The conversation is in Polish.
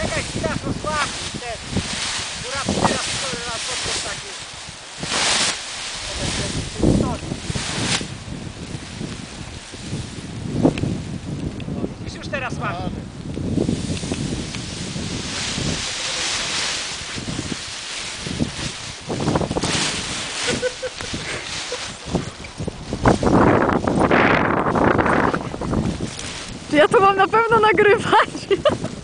Czekaj, chwila, to słab ten. Góra teraz na podkład taki. Widzisz, już teraz mam. Ja to mam na pewno nagrywać.